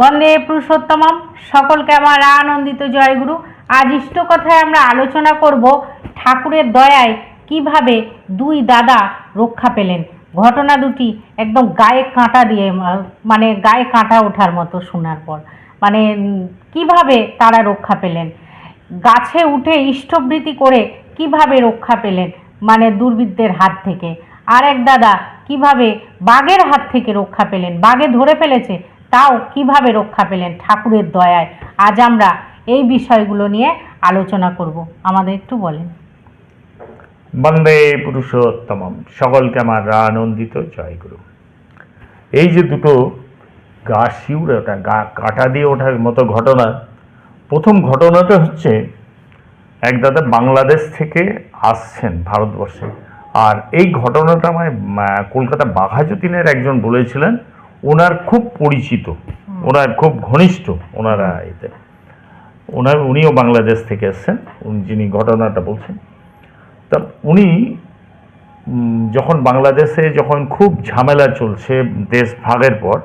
বন্দে পুরুষোত্তমম। সকলকে আমার আনন্দিত জয়গুরু। আজ ইষ্ট কথায় আমরা আলোচনা করব ঠাকুরের দয়ায় কীভাবে দুই দাদা রক্ষা পেলেন। ঘটনা দুটি একদম গায়ে কাঁটা দিয়ে মানে গায়ে কাঁটা ওঠার মতো শোনার পর। মানে কীভাবে তারা রক্ষা পেলেন? গাছে উঠে ইষ্টবৃত্তি করে কীভাবে রক্ষা পেলেন? মানে দুর্বৃত্তের হাত থেকে। আর এক দাদা কীভাবে বাঘের হাত থেকে রক্ষা পেলেন? বাঘে ধরে ফেলেছে? তাও কীভাবে রক্ষা পেলেন ঠাকুরের দয়ায়? আজ আমরা এই বিষয়গুলো নিয়ে আলোচনা করব। আমাদের একটু বলেন। বন্দে পুরুষোত্তমম। সকলকে আমার আনন্দিত জয়গুরু। এই যে দুটো গা শিউরে ওঠা, গা কাটা দিয়ে ওঠার মতো ঘটনা, প্রথম ঘটনাটা হচ্ছে এক দাদা বাংলাদেশ থেকে আসছেন ভারতবর্ষে। আর এই ঘটনাটা আমায় কলকাতা বাঘাযতীনের একজন বলেছিলেন ওনার খুব পরিচিত ওনার খুব ঘনিষ্ঠ ওনারা এতে। ওনার উনিও বাংলাদেশ থেকে এসছেন উনি যিনি ঘটনাটা বলছেন। তা উনি যখন বাংলাদেশে যখন খুব ঝামেলা চলছে দেশ ভাগের পর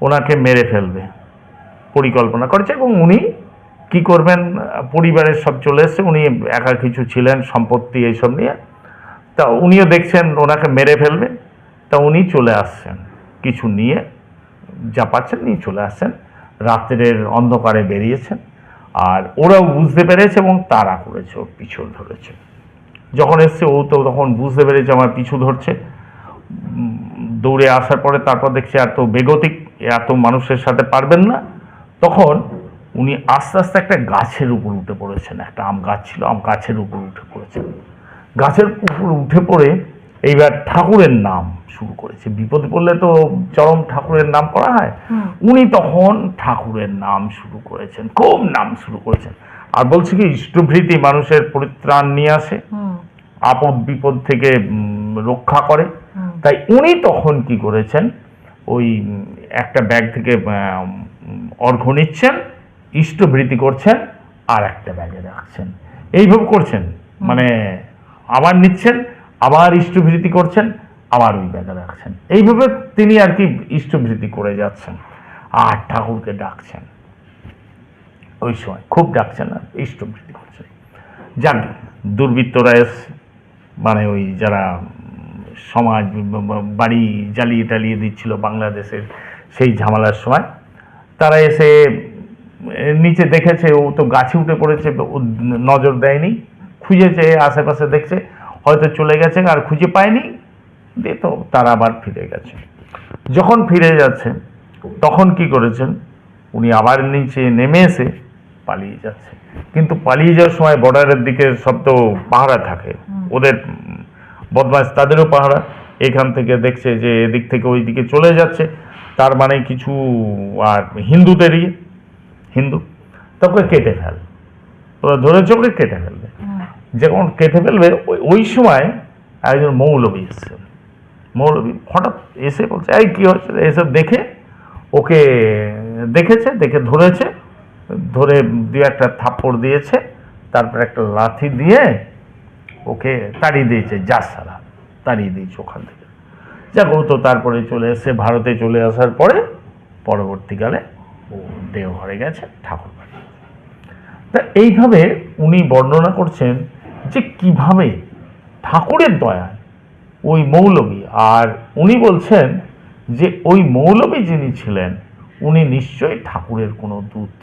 ওনাকে মেরে ফেলবে পরিকল্পনা করেছে এবং উনি কি করবেন পরিবারের সব চলে এসছে উনি একা কিছু ছিলেন সম্পত্তি এইসব নিয়ে। তা উনিও দেখছেন ওনাকে মেরে ফেলবে তা উনি চলে আসছেন। কিছু নিয়ে যা পাচ্ছেন নিয়ে চলে আসছেন। রাত্রের অন্ধকারে বেরিয়েছেন আর ওরাও বুঝতে পেরেছে এবং তারা করেছে ওর পিছু ধরেছে। যখন এসছে, ও তো তখন বুঝতে পেরেছে, আমার পিছু ধরছে। দৌড়ে আসার পরে তারপর দেখছে, এত বেগতিক, এত মানুষের সাথে পারবেন না। তখন উনি আস্তে আস্তে একটা গাছের উপর উঠে পড়েছেন। একটা আম গাছ ছিল, আম গাছের উপর উঠে পড়েছেন গাছের উপর উঠে পড়ে এইবার ঠাকুরের নাম শুরু করেছে। বিপদে পড়লে তো চরম ঠাকুরের নাম করা হয়। উনি তখন ঠাকুরের নাম শুরু করেছেন খুব নাম শুরু করেছেন। আর বলছে কি ইষ্টভৃতি মানুষের পরিত্রাণ নিয়ে আসে আপদ বিপদ থেকে রক্ষা করে। তাই উনি তখন কি করেছেন ওই একটা ব্যাগ থেকে আম, অর্ঘ্য নিচ্ছেন ইষ্টভৃতি করছেন আর একটা ব্যাগে রাখছেন। এইভাবে করছেন। মানে আবার নিচ্ছেন আবার ইষ্টভৃতি করছেন, আবার ওই ব্যাগে রাখছেন এইভাবে তিনি আর কি ইষ্টভৃতি করে যাচ্ছেন। আর ঠাকুরকে ডাকছেন। ওই সময় খুব ডাকছেন আর ইষ্টভৃতি করছেন। যাক দুর্বৃত্তরা এসছে মানে ওই যারা সমাজ, বাড়ি জ্বালিয়ে টালিয়ে দিচ্ছিল বাংলাদেশের সেই ঝামেলার সময়, তারা এসে নিচে দেখেছে, ও তো গাছে উঠে পড়েছে নজর দেয়নি, খুঁজেছে, আশেপাশে দেখছে হয়তো চলে গেছে আর খুঁজে পায়নি দিয়ে তো তারা আবার ফিরে গেছে। যখন ফিরে যাচ্ছে তখন কি করেছেন? উনি আবার নিচে নেমে এসে পালিয়ে যাচ্ছে। কিন্তু পালিয়ে যাওয়ার সময় বর্ডারের দিকে সব তো পাহারা থাকে। ওদের উম, বদমাশ তাদেরও পাহারা। এখান থেকে দেখছে যে এদিক থেকে ওই দিকে চলে যাচ্ছে। তার মানে কিছু আর হিন্দুদেরই হিন্দু। তোকে কেটে ফেল। ওরা ধরে ওকে কেটে ফেলবে। যখন কেটে ফেলবে, ওই- সময় একজন মৌলবী এসছেন। মৌলবী হঠাৎ এসে বলছে, এই কী হচ্ছে এসব দেখে ওকে দেখেছে, দেখে ধরেছে, ধরে দু একটা থাপ্পড় দিয়েছে, তারপর একটা লাথি দিয়ে ওকে তাড়িয়ে দিয়েছে, যা সারা তাড়িয়ে দিয়েছে ওখান থেকে। যাক, ও তো তারপরে চলে এসে ভারতে চলে আসার পরে পরবর্তীকালে ও দেওঘরে গেছে ঠাকুর বাড়ি তা এইভাবে উনি বর্ণনা করছেন যে কীভাবে ঠাকুরের দয়ায় ওই মৌলবী আর উনি বলছেন যে ওই মৌলবী যিনি ছিলেন উনি নিশ্চয়ই ঠাকুরের কোনো দূত।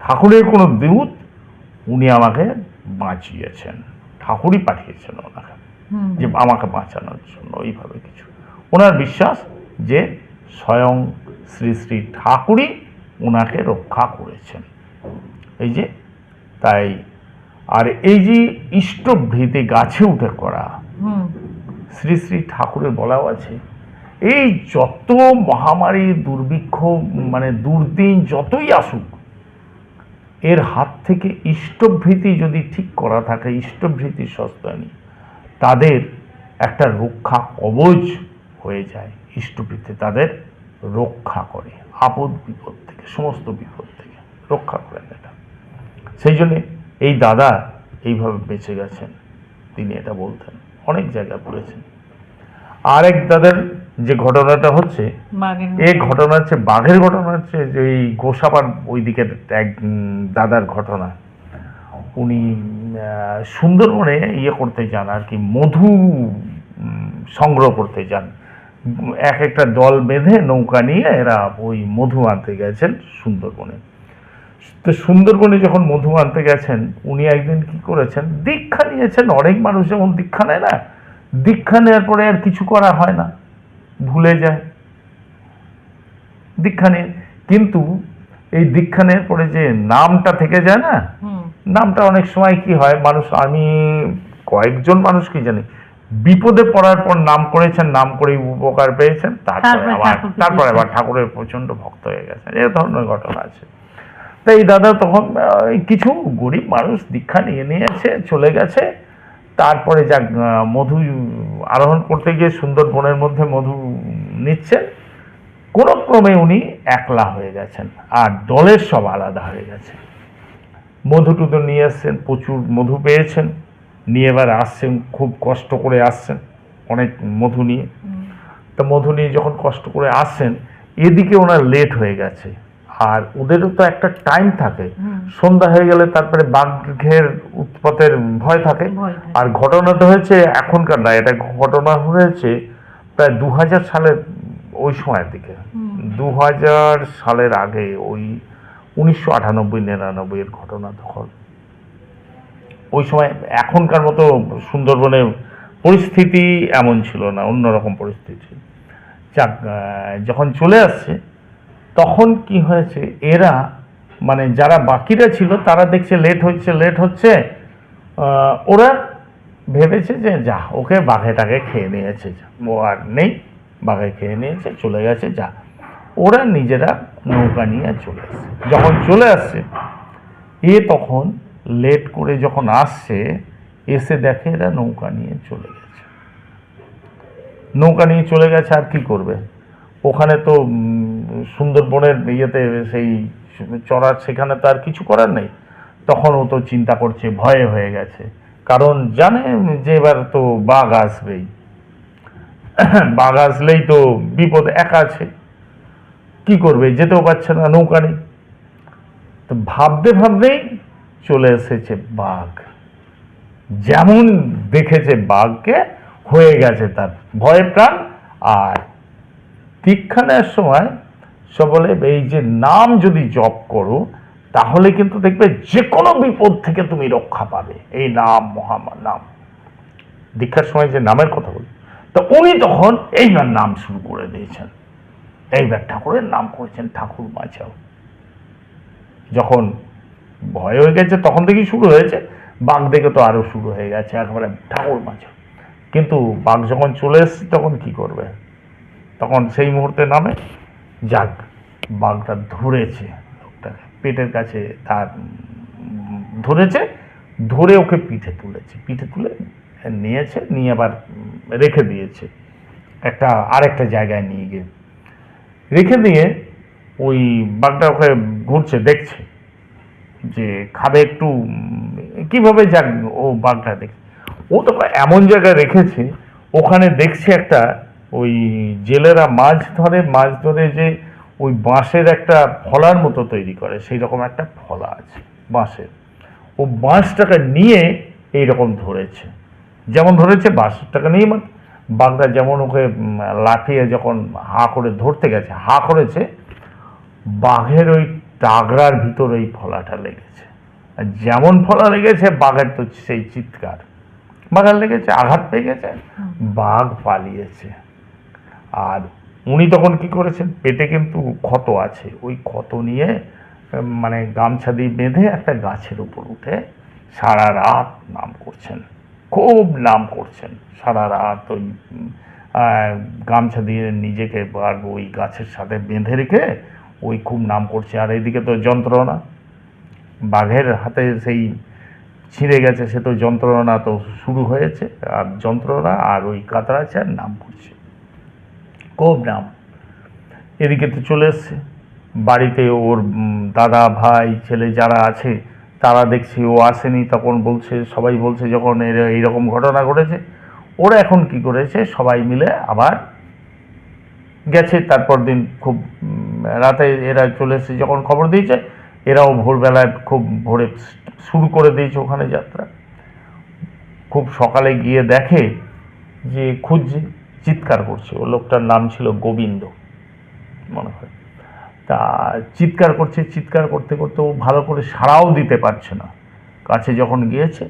ঠাকুরের কোনো দূত উনি আমাকে বাঁচিয়েছেন। ঠাকুরই পাঠিয়েছেন ওনাকে যে আমাকে বাঁচানোর জন্য ওইভাবে কিছু। ওনার বিশ্বাস যে স্বয়ং শ্রী শ্রী ঠাকুরই ওনাকে রক্ষা করেছেন। এই যে তাই আর এই যে ইষ্টভৃতি গাছে উঠে করা শ্রী শ্রী ঠাকুরের বলাও আছে এই যত মহামারী দুর্ভিক্ষ মানে দুর্দিন যতই আসুক এর হাত থেকে ইষ্টভৃতি যদি ঠিক করা থাকে ইষ্টভৃতি সস্তানি তাদের একটা রক্ষা কবচ হয়ে যায় ইষ্টভৃতি তাদের রক্ষা করে আপদ বিপদ থেকে সমস্ত বিপদ থেকে রক্ষা করেন এটা সেই জন্যে এই দাদা এইভাবে বেঁচে গেছেন তিনি এটা বলতেন অনেক জায়গায় বলেছেন। আরেক দাদার যে ঘটনাটা হচ্ছে এই ঘটনা। হচ্ছে বাঘের ঘটনা হচ্ছে যে এই গোসাবার ওই দিকের এক দাদার ঘটনা। উনি সুন্দরবনে ইয়ে করতে যান আর কি মধু সংগ্রহ করতে যান। এক একটা দল বেঁধে নৌকা নিয়ে এরা ওই মধু আনতে গেছেন সুন্দরবনে। তো সুন্দরবনে যখন মধু আনতে গেছেন উনি একদিন কি করেছেন? দীক্ষা নিয়েছেন। অনেক মানুষ যেমন দীক্ষা নেয় না দীক্ষা নেওয়ার পরে আর কিছু করা হয় না। ভুলে যায়। দীক্ষা নিয়ে কিন্তু এই দীক্ষা নেওয়ার পরে যে নামটা থেকে যায় না নামটা অনেক সময় কি হয় মানুষ আমি কয়েকজন মানুষ কি জানি বিপদে পড়ার পর নাম করেছেন নাম করে উপকার পেয়েছেন তারপরে আবার তারপরে আবার ঠাকুরের প্রচণ্ড ভক্ত হয়ে গেছেন। এ ধরনের ঘটনা আছে। তাই এই দাদা তখন কিছু গরিব মানুষ দীক্ষা নিয়ে নিয়েছে চলে গেছে। তারপরে আহ, মধু আরোহণ করতে গিয়ে সুন্দরবনের মধ্যে মধু নিচ্ছেন। কোনো ক্রমে উনি একলা হয়ে গেছেন আর দলের সব আলাদা হয়ে গেছে। মধু টুধু নিয়ে আসছেন প্রচুর মধু পেয়েছেন। নিয়ে এবার আসছেন খুব কষ্ট করে আসছেন অনেক মধু নিয়ে। তো মধু নিয়ে যখন কষ্ট করে আসছেন এদিকে ওনার লেট হয়ে গেছে। আর ওদেরও তো একটা টাইম থাকে। সন্ধ্যা হয়ে গেলে তারপরে বাঘের উৎপাতের ভয় থাকে। আর ঘটনাটা হয়েছে এখনকার না এটা ঘটনা হয়েছে প্রায় দু হাজার সালের ওই সময়ের দিকে। দু হাজার সালের আগে ওই উনিশশো আটানব্বই নিরানব্বই এর ঘটনা তখন। ওই সময় এখনকার মতো সুন্দরবনের পরিস্থিতি এমন ছিল না অন্যরকম পরিস্থিতি। যাক যখন চলে আসছে তখন কি হয়েছে? এরা মানে যারা বাকিরা ছিল, তারা দেখছে লেট হচ্ছে লেট হচ্ছে। ওরা ভেবেছে যে, যা, ওকে বাঘেটাকে খেয়ে নিয়েছে। ও আর নেই, বাঘে খেয়ে নিয়েছে, চলে গেছে, যা। ওরা নিজেরা নৌকা নিয়ে চলে আসছে যখন চলে আসছে এ তখন লেট করে যখন আসছে, এসে দেখে এরা নৌকা নিয়ে চলে গেছে। নৌকা নিয়ে চলে গেছে, আর কি করবে? ওখানে তো সুন্দরবনের ইয়েতে সেই চড়ার সেখানে তো আর কিছু করার নেই। তখন ও তো চিন্তা করছে, ভয়ে হয়ে গেছে। কারণ জানে যে এবার তো বাঘ আসবেই। বাঘ আসলেই তো বিপদ একা আছে। কি করবে? যেতেও পারছে না নৌকা নেই। তো ভাবতে ভাবতেই চলে এসেছে বাঘ। যেমন দেখেছে বাঘকে, হয়ে গেছে তার ভয়ে প্রাণ। আর দীক্ষা নেওয়ার সময় সব বলে এই যে নাম যদি জপ করো, তাহলে কিন্তু দেখবে যে কোনো বিপদ থেকে তুমি রক্ষা পাবে। এই নাম মহামান নাম। দীক্ষার সময় যে নামের কথা বলি, তো উনি তখন এইবার নাম শুরু করে দিয়েছেন। এইবার ঠাকুরের নাম করেছেন, ঠাকুর বাঁচাও। যখন ভয় হয়ে গেছে, তখন থেকেই শুরু হয়েছে। বাঘ দেখে তো আরও শুরু হয়ে গেছে, একেবারে ঠাকুর বাঁচাও। কিন্তু বাঘ যখন চলে এসছে, তখন কি করবে? তখন সেই মুহূর্তে নামে যাক বাঘটা ধরেছে লোকটাকে পেটের কাছে তার ধরেছে, ধরে ওকে পিঠে তুলেছে। পিঠে তুলে নিয়েছে, নিয়ে আবার রেখে দিয়েছে। একটা, আরেকটা জায়গায় নিয়ে গিয়ে রেখে দিয়ে ওই বাঘটা ওকে ঘুরছে, দেখছে যে খাবে একটু কীভাবে যাক ও বাঘটা দেখছে। ও তো এমন জায়গায় রেখেছে, ওখানে দেখছে একটা ওই জেলেরা মাছ ধরে মাছ ধরে যে ওই বাঁশের একটা ফলার মতো তৈরি করে সেই রকম একটা ফলা আছে বাঁশের। ও বাঁশটাকে নিয়ে এই রকম ধরেছে। যেমন ধরেছে বাঁশটাকে নিয়ে মানে বাঘটা যেমন ওকে লাফিয়ে যখন হা করে ধরতে গেছে, হা করেছে, বাঘের ওই টাগরার ভিতর ওই ফলাটা লেগেছে। আর যেমন ফলা লেগেছে, বাঘের তো সেই চিৎকার। বাঘার লেগেছে, আঘাত পেয়ে গেছে, বাঘ পালিয়েছে। আর উনি তখন কি করেছেন? পেটে কিন্তু ক্ষত আছে। ওই ক্ষত নিয়ে মানে গামছা দিয়ে বেঁধে একটা গাছের উপর উঠে সারা রাত নাম করছেন। খুব নাম করছেন। সারা রাত ওই গামছা দিয়ে নিজেকে আর ওই গাছের সাথে বেঁধে রেখে ওই খুব নাম করছে। আর এইদিকে তো যন্ত্রণা। বাঘের হাতে সেই ছিঁড়ে গেছে, সে তো যন্ত্রণা তো শুরু হয়েছে। আর যন্ত্রণা আর ওই কাতরাচ্ছে আর নাম করছে। খুব নাম এদিকে তো চলে এসছে। বাড়িতে ওর দাদা, ভাই, ছেলে যারা আছে, তারা দেখছি ও আসেনি, তখন বলছে, সবাই বলছে যখন এইরকম ঘটনা ঘটেছে, ওরা এখন কি করেছে, সবাই মিলে আবার গেছে। তারপর দিন খুব রাতে এরা চলে এসেছে, যখন খবর দিয়েছে, এরাও ভোরবেলায় খুব ভোরে শুরু করে দিয়েছে ওখানে যাত্রা। খুব সকালে গিয়ে দেখে যে খুঁজছে। চিৎকার করছে। ও লোকটার নাম ছিল গোবিন্দ, মনে হয়। তা চিৎকার করছে, চিৎকার করতে করতে ও ভালো করে সাড়াও দিতে পারছে না। কাছে যখন গিয়েছে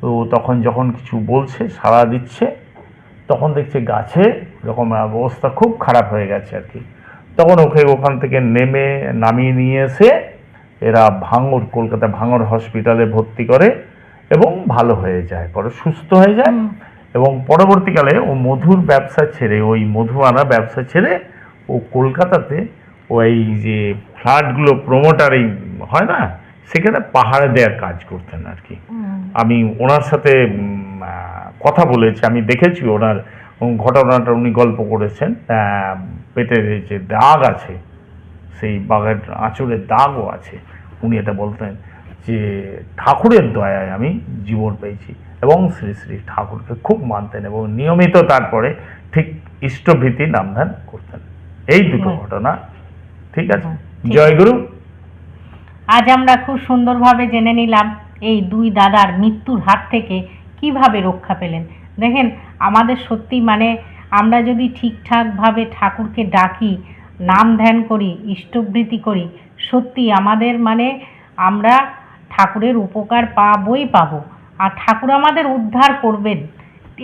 তো তখন যখন কিছু বলছে, সাড়া দিচ্ছে, তখন দেখছে গাছে এরকম অবস্থা খুব খারাপ হয়ে গেছে আর কি। তখন ওকে ওখান থেকে নেমে নামিয়ে নিয়ে এসে এরা ভাঙর কলকাতা ভাঙর হসপিটালে ভর্তি করে এবং ভালো হয়ে যায়, পরে সুস্থ হয়ে যায়। এবং পরবর্তীকালে ও মধুর ব্যবসা ছেড়ে ওই মধু আনা ব্যবসা ছেড়ে ও কলকাতাতে ওই যে ফ্ল্যাটগুলো প্রমোটার এই হয় না সেখানে পাহাড়ে দেওয়ার কাজ করতেন আর কি আমি ওনার সাথে কথা বলেছি আমি দেখেছি ওনার ঘটনাটা উনি গল্প করেছেন। পেটের যে দাগ আছে সেই বাঘের আঁচড়ের দাগও আছে। উনি এটা বলতেন যে ঠাকুরের দয়ায় আমি জীবন পেয়েছি। এবং শ্রী শ্রী ঠাকুরকে খুব মানতেন এবং নিয়মিত তারপরে ঠিক ইষ্টভীতি নামধান করতেন। এই দুটো ঘটনা ঠিক আছে? ঠিক। জয়গুরু? আজ আমরা খুব সুন্দরভাবে জেনে নিলাম এই দুই দাদার মৃত্যুর হাত থেকে কীভাবে রক্ষা পেলেন। দেখেন আমাদের সত্যি মানে আমরা যদি ঠিকঠাকভাবে ঠাকুরকে ডাকি নাম ধ্যান করি ইষ্টবৃত্তি করি সত্যি আমাদের মানে আমরা ঠাকুরের উপকার পাবই পাবো। আর ঠাকুর আমাদের উদ্ধার করবেন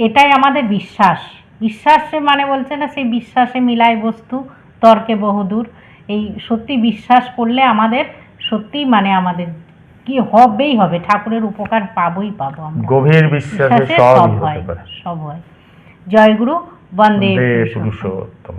এটাই আমাদের বিশ্বাস। বিশ্বাসে মানে বলছে না সেই বিশ্বাসে মিলায় বস্তু তর্কে বহুদূর। এই সত্যি বিশ্বাস করলে আমাদের সত্যি মানে আমাদের কি হবেই হবে ঠাকুরের উপকার পাবোই পাবো আমরা। গভীর বিশ্বাসে সব হয় সব হয়। জয়গুরু বন্দে। পুরুষোত্তম